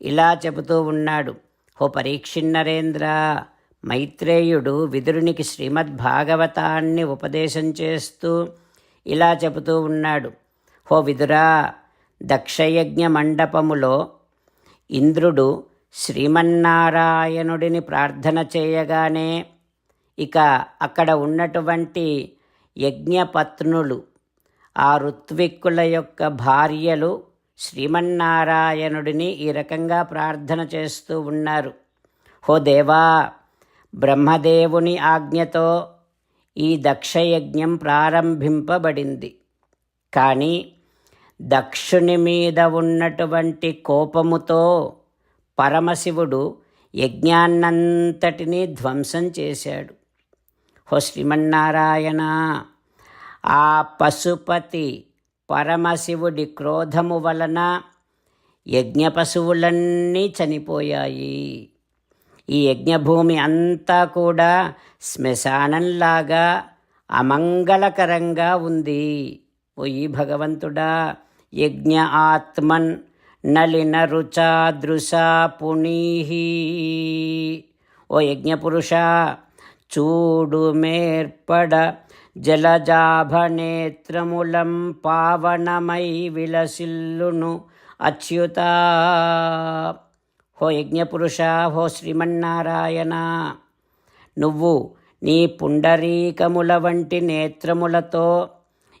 ఇలా చెబుతూ ఉన్నాడు. హో పరీక్షిన్నరేంద్ర! మైత్రేయుడు విదురునికి శ్రీమద్భాగవతాన్ని ఉపదేశం చేస్తూ ఇలా చెబుతూ ఉన్నాడు. హో విదురా! దక్షయజ్ఞ మండపములో ఇంద్రుడు శ్రీమన్నారాయణుడిని ప్రార్థన చేయగానే ఇక అక్కడ ఉన్నటువంటి యజ్ఞపత్నులు ఆ ఋత్విక్కుల యొక్క భార్యలు శ్రీమన్నారాయణుడిని ఈ రకంగా ప్రార్థన చేస్తూ ఉన్నారు. హో దేవా బ్రహ్మదేవుని ఆజ్ఞతో ఈ దక్షయజ్ఞం ప్రారంభింపబడింది. కానీ దక్షుని మీద ఉన్నటువంటి కోపముతో పరమశివుడు యజ్ఞాన్నంతటినీ ధ్వంసం చేశాడు. హో శ్రీమన్నారాయణ ఆ పశుపతి పరమశివుడి క్రోధము వలన యజ్ఞ పశువులన్నీ చనిపోయాయి. ఈ యజ్ఞభూమి అంతా కూడా శ్మశానంలాగా అమంగళకరంగా ఉంది. ఒయ్యి భగవంతుడా యజ్ఞ ఆత్మన్ నలిన రుచా దృశా ఓ యజ్ఞపురుష చూడు మేర్పడ జలజాభనేత్రములం పావనమై విలసిల్లును అచ్యుత. హో యజ్ఞపురుష హో శ్రీమన్నారాయణ నువ్వు నీ పుండరీకముల వంటి నేత్రములతో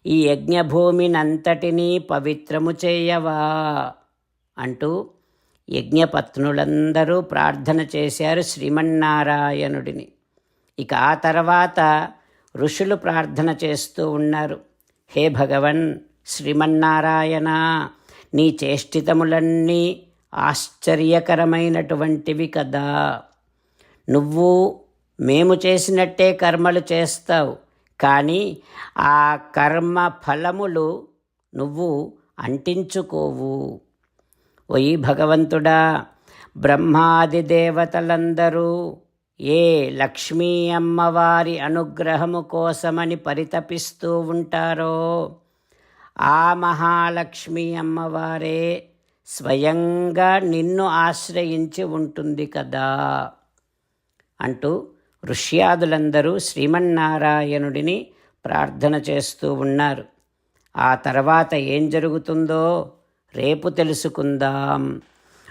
ఈ యజ్ఞభూమినంతటినీ పవిత్రము చేయవా? అంటూ యజ్ఞపత్నులందరూ ప్రార్థన చేశారు శ్రీమన్నారాయణుడిని. ఇక ఆ తర్వాత ఋషులు ప్రార్థన చేస్తూ ఉన్నారు. హే భగవన్ శ్రీమన్నారాయణ నీ చేష్టితములన్నీ ఆశ్చర్యకరమైనటువంటివి కదా. నువ్వు మేము చేసినట్టే కర్మలు చేస్తావు. కానీ ఆ కర్మ ఫలములు నువ్వు అంటించుకోవు. ఓయి భగవంతుడా బ్రహ్మాది దేవతలందరూ ఏ లక్ష్మీ అమ్మవారి అనుగ్రహము కోసమని పరితపిస్తూ ఉంటారో ఆ మహాలక్ష్మి అమ్మవారే స్వయంగా నిన్ను ఆశ్రయించి ఉంటుంది కదా అంటూ ఋష్యాదులందరూ శ్రీమన్నారాయణుడిని ప్రార్థన చేస్తూ ఉన్నారు. ఆ తర్వాత ఏం జరుగుతుందో రేపు తెలుసుకుందాం.